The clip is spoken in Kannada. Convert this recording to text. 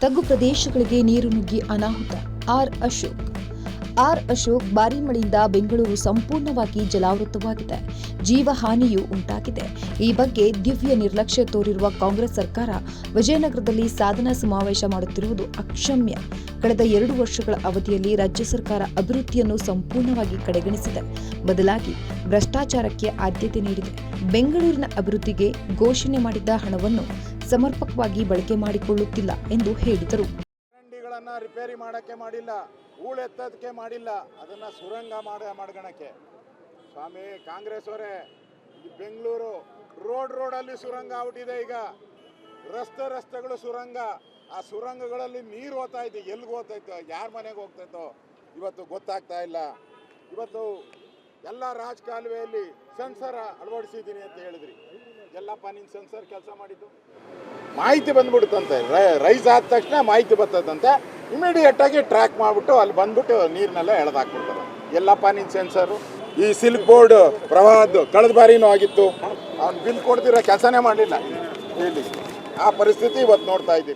ತಗ್ಗು ಪ್ರದೇಶಗಳಿಗೆ ನೀರು ನುಗ್ಗಿ ಅನಾಹುತ. ಆರ್ ಅಶೋಕ್. ಆರ್ ಅಶೋಕ್ ಭಾರಿ ಮಳೆಯಿಂದ ಬೆಂಗಳೂರು ಸಂಪೂರ್ಣವಾಗಿ ಜಲಾವೃತವಾಗಿದೆ. ಜೀವಹಾನಿಯೂ ಉಂಟಾಗಿದೆ. ಈ ಬಗ್ಗೆ ದಿವ್ಯ ನಿರ್ಲಕ್ಷ್ಯ ತೋರಿರುವ ಕಾಂಗ್ರೆಸ್ ಸರ್ಕಾರ ವಿಜಯನಗರದಲ್ಲಿ ಸಾಧನಾ ಸಮಾವೇಶ ಮಾಡುತ್ತಿರುವುದು ಅಕ್ಷಮ್ಯ. ಕಳೆದ ಎರಡು ವರ್ಷಗಳ ಅವಧಿಯಲ್ಲಿ ರಾಜ್ಯ ಸರ್ಕಾರ ಅಭಿವೃದ್ಧಿಯನ್ನು ಸಂಪೂರ್ಣವಾಗಿ ಕಡೆಗಣಿಸಿದೆ. ಬದಲಾಗಿ ಭ್ರಷ್ಟಾಚಾರಕ್ಕೆ ಆದ್ಯತೆ ನೀಡಿದೆ. ಬೆಂಗಳೂರಿನ ಅಭಿವೃದ್ಧಿಗೆ ಘೋಷಣೆ ಮಾಡಿದ್ದ ಹಣವನ್ನು ಸಮರ್ಪಕವಾಗಿ ಬಳಕೆ ಮಾಡಿಕೊಳ್ಳುತ್ತಿಲ್ಲ ಎಂದು ಹೇಳಿದರು. ಚರಂಡಿಗಳನ್ನ ರಿಪೇರಿ ಮಾಡಕ್ಕೆ ಮಾಡಿಲ್ಲ ಹೂಳೆತ್ತೋದಕ್ಕೆ ಮಾಡಿಲ್ಲ, ಅದನ್ನ ಸುರಂಗ ಮಾಡ ಮಾಡ್ಗಣಕ್ಕೆ. ಸ್ವಾಮಿ, ಕಾಂಗ್ರೆಸ್ ಅವರೇ ಬೆಂಗಳೂರು ರೋಡ್ ರೋಡಲ್ಲಿ ಸುರಂಗ ಆಗ್ಬಿಟ್ಟಿದೆ ಈಗ. ರಸ್ತೆ ರಸ್ತೆಗಳು ಸುರಂಗ. ಆ ಸುರಂಗಗಳಲ್ಲಿ ನೀರು ಹೋಗ್ತಾ ಇದೆ. ಎಲ್ಲಿಗೆ ಹೋಗ್ತೈತೋ ಯಾರ ಮನೆಗೆ ಹೋಗ್ತೈತೋ ಇವತ್ತು ಗೊತ್ತಾಗ್ತಾ ಇಲ್ಲ. ಇವತ್ತು ಎಲ್ಲ ರಾಜಕಾಲುವೆಯಲ್ಲಿ ಸೆನ್ಸರ್ ಅಳವಡಿಸಿದ್ದೀನಿ ಅಂತ ಹೇಳಿದ್ರಿ. ಎಲ್ಲಪ್ಪ ನೀನು ಸೆನ್ಸರ್ ಕೆಲಸ ಮಾಡಿದ್ದು. ಮಾಹಿತಿ ಬಂದ್ಬಿಡುತ್ತಂತೆ. ರೈಸ್ ಆದ ತಕ್ಷಣ ಮಾಹಿತಿ ಬರ್ತದಂತೆ. ಇಮಿಡಿಯೇಟ್ ಆಗಿ ಟ್ರ್ಯಾಕ್ ಮಾಡಿಬಿಟ್ಟು ಅಲ್ಲಿ ಬಂದ್ಬಿಟ್ಟು ನೀರನ್ನೆಲ್ಲ ಎಳೆದಾಕ್ಬಿಡ್ತಾರೆ. ಎಲ್ಲಪ್ಪ ನಿನ್ನ ಸೆನ್ಸರು. ಈ ಸಿಲ್ಕ್ ಬೋರ್ಡ್ ಪ್ರವಾಹದ್ದು ಕಳೆದ ಬಾರಿನೂ ಆಗಿತ್ತು. ಅವ್ನು ಬಿಲ್ ಕೊಡ್ತಿರೋ ಕೆಲಸನೇ ಮಾಡಲಿಲ್ಲ. ಇಲ್ಲಿ. ಆ ಪರಿಸ್ಥಿತಿ ಇವತ್ತು ನೋಡ್ತಾ ಇದ್ದೀರಿ